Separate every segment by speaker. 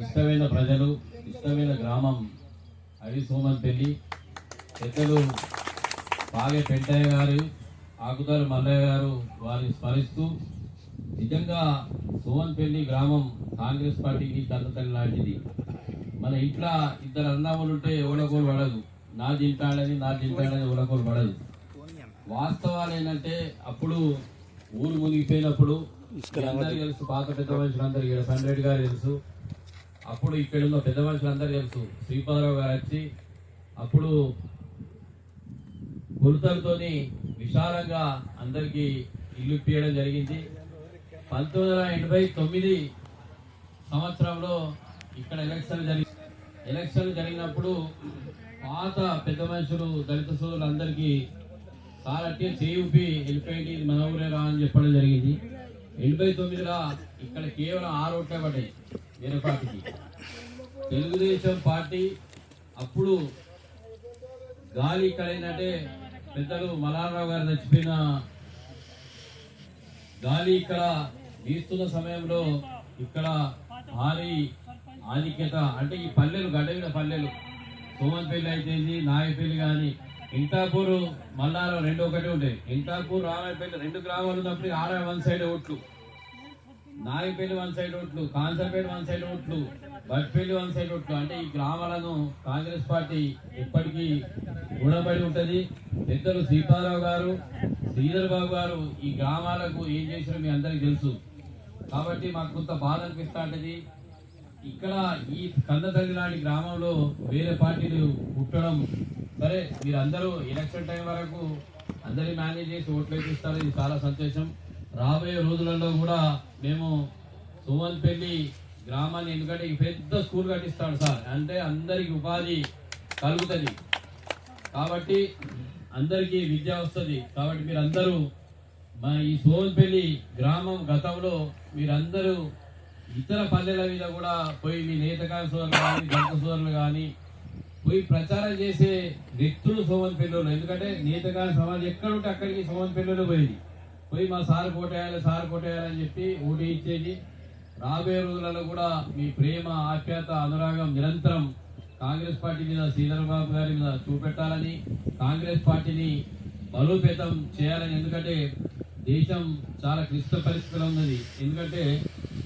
Speaker 1: ఇష్టమైన ప్రజలు ఇష్టమైన గ్రామం అవి సోమన్పల్లి పెద్దలు పాగే పెంటయ్య గారు ఆకుతారు మల్లయ్య గారు వారిని స్మరిస్తూ నిజంగా సోమన్పల్లి గ్రామం కాంగ్రెస్ పార్టీకి తల్లతల్లి లాంటిది. మన ఇంట్లో ఇద్దరు అన్నములు ఉంటే ఎవడకోలు పడదు. నా తింటాడని నా తింటాడని ఎవడకోలు పడదు. వాస్తవాలు ఏంటంటే అప్పుడు ఊరు మునిగిపోయినప్పుడు తెలుసు పాత పెద్ద మనుషులందరూ ఇక్కడ సండ్రెడ్డి గారు తెలుసు. అప్పుడు ఇక్కడ ఉన్న పెద్ద మనుషులందరూ తెలుసు. శ్రీపాదరావు గారు వచ్చి అప్పుడు గురుతలతోని విశాలంగా అందరికీ ఇల్లు ఇప్పించడం జరిగింది. పంతొమ్మిది వందల ఎనభై తొమ్మిది సంవత్సరంలో ఇక్కడ ఎలక్షన్ జరిగి ఎలక్షన్ జరిగినప్పుడు పాత పెద్ద మనుషులు దళిత సోదరులందరికీ సార్ అంటే చేయూపి వెళ్ళిపోయింది. ఇది మన ఊరే రా అని చెప్పడం జరిగింది. ఎనభై తొమ్మిదిలో ఇక్కడ కేవలం ఆరు ఓట్లే పడ్డాయి వేరే పార్టీకి. తెలుగుదేశం పార్టీ అప్పుడు గాలి ఇక్కడ ఏంటంటే పెద్దలు మలారావు గారు చచ్చిపోయిన గాలి ఇక్కడ వీస్తున్న సమయంలో ఇక్కడ భారీ ఆధిక్యత అంటే ఈ పల్లెలు గడ్డగిన పల్లెలు. సోమన్పల్లి అయితేంది నాయపల్లి కానీ ఇంతాపూర్ మల్లారం రెండు ఒకటి ఉంటాయి. ఇంతాపూర్ రామాయపల్లి రెండు గ్రామాలు ఉన్నప్పుడు ఆరా వన్ సైడ్ ఓట్లు. నాయపల్లి వన్ సైడ్ ఓట్లు కాన్సర్పేట వన్ సైడ్ ఓట్లు బట్పల్లి వన్ సైడ్ ఓట్లు. అంటే ఈ గ్రామాలను కాంగ్రెస్ పార్టీ ఇప్పటికీ గుణపడి ఉంటుంది. పెద్దలు సీతారావు గారు శ్రీధర్ బాబు గారు ఈ గ్రామాలకు ఏం చేసినా మీ అందరికీ తెలుసు. కాబట్టి మాకు కొంత బాధ అనిపిస్తా ఉంటుంది. ఇక్కడ ఈ కందతల్లి లాంటి గ్రామంలో వేరే పార్టీలు పుట్టడం. సరే మీరందరూ ఎలక్షన్ టైం వరకు అందరి మేనేజ్ చేసి ఓట్లు వేపిస్తారు. ఇది చాలా సంతోషం. రాబోయే రోజులలో కూడా మేము సుమన్పల్లి గ్రామాన్ని ఎందుకంటే పెద్ద స్కూల్ కట్టిస్తాడు సార్. అంటే అందరికి ఉపాధి కలుగుతుంది. కాబట్టి అందరికీ విద్య వస్తుంది. కాబట్టి మీరందరూ మా ఈ సోన్పల్లి గ్రామం గతంలో మీరందరూ ఇతర పల్లెల మీద కూడా పోయి మీ నేతకాయ సోదరులు కానీ దళిత సోదరులు కానీ పోయి ప్రచారం చేసే వ్యక్తులు సోమన్పల్లిలో ఎందుకంటే నేతకాయ సమాజం ఎక్కడ ఉంటే అక్కడికి సోమన్పల్లిలో పోయింది. పోయి మా సార్ కోటేయాలి సార్ కోటేయాలని చెప్పి ఓటు ఇచ్చేది. రాబోయే రోజులలో కూడా మీ ప్రేమ ఆప్యాత అనురాగం నిరంతరం కాంగ్రెస్ పార్టీ మీద శ్రీధరబాబు గారి మీద చూపెట్టాలని కాంగ్రెస్ పార్టీని బలోపేతం చేయాలని. ఎందుకంటే దేశం చాలా క్లిష్ట పరిస్థితిలో ఉన్నది. ఎందుకంటే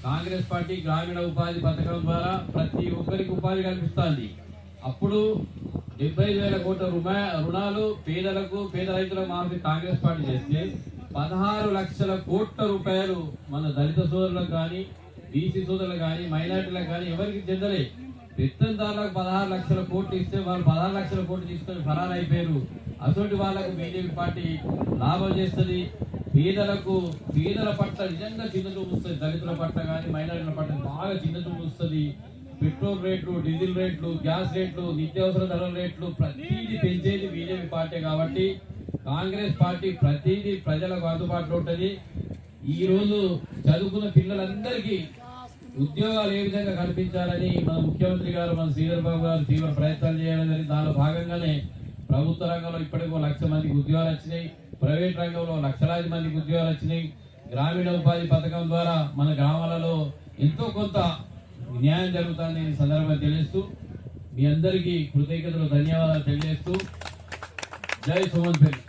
Speaker 1: కాంగ్రెస్ పార్టీ గ్రామీణ ఉపాధి పథకం ద్వారా ప్రతి ఒక్కరికి ఉపాధి కల్పిస్తుంది. అప్పుడు డెబ్బై వేల కోట్ల రూపాయ రుణాలు పేదలకు పేద రైతులకు మాఫీ కాంగ్రెస్ పార్టీ చేస్తే పదహారు లక్షల కోట్ల రూపాయలు మన దళిత సోదరులకు కానీ బీసీ సోదరులకు కానీ మైనార్టీలకు కానీ ఎవరికి చెందలే. పెత్తందారులకు పదహారు లక్షల కోట్లు ఇస్తే వాళ్ళు పదహారు లక్షల కోట్లు తీసుకొని ఫరారు అయిపోయారు అటువంటి వాళ్ళకు బీజేపీ పార్టీ లాభం చేస్తుంది. పేదలకు పేదల పట్ల నిజంగా చిన్న చూపు వస్తుంది. దళితుల పట్ల కానీ మైనారిటీల పట్ల బాగా చిన్న చూపు వస్తుంది. పెట్రోల్ రేట్లు డీజిల్ రేట్లు గ్యాస్ రేట్లు నిత్యావసర ధరల రేట్లు ప్రతిదీ పెంచేది బీజేపీ పార్టీ కాబట్టి కాంగ్రెస్ పార్టీ ప్రతిదీ ప్రజలకు అందుబాటులో ఉంటుంది. ఈ రోజు చదువుకున్న పిల్లలందరికీ ఉద్యోగాలు ఏ విధంగా కల్పించాలని మన ముఖ్యమంత్రి గారు మన శ్రీధర్ బాబు గారు తీవ్ర ప్రయత్నాలు చేయడం జరిగింది. దానిలో భాగంగానే ప్రభుత్వ రంగంలో ఇప్పటికో లక్ష మందికి ఉద్యోగాలు వచ్చినాయి. ప్రైవేట్ రంగంలో లక్షలాది మందికి ఉద్యోగాలు వచ్చినాయి. గ్రామీణ ఉపాధి పథకం ద్వారా మన గ్రామాలలో ఎంతో కొంత న్యాయం జరుగుతుందని సందర్భంగా తెలియజేస్తూ మీ అందరికీ కృతజ్ఞతలు ధన్యవాదాలు తెలియజేస్తూ. జై సుమన్ పెళ్ళి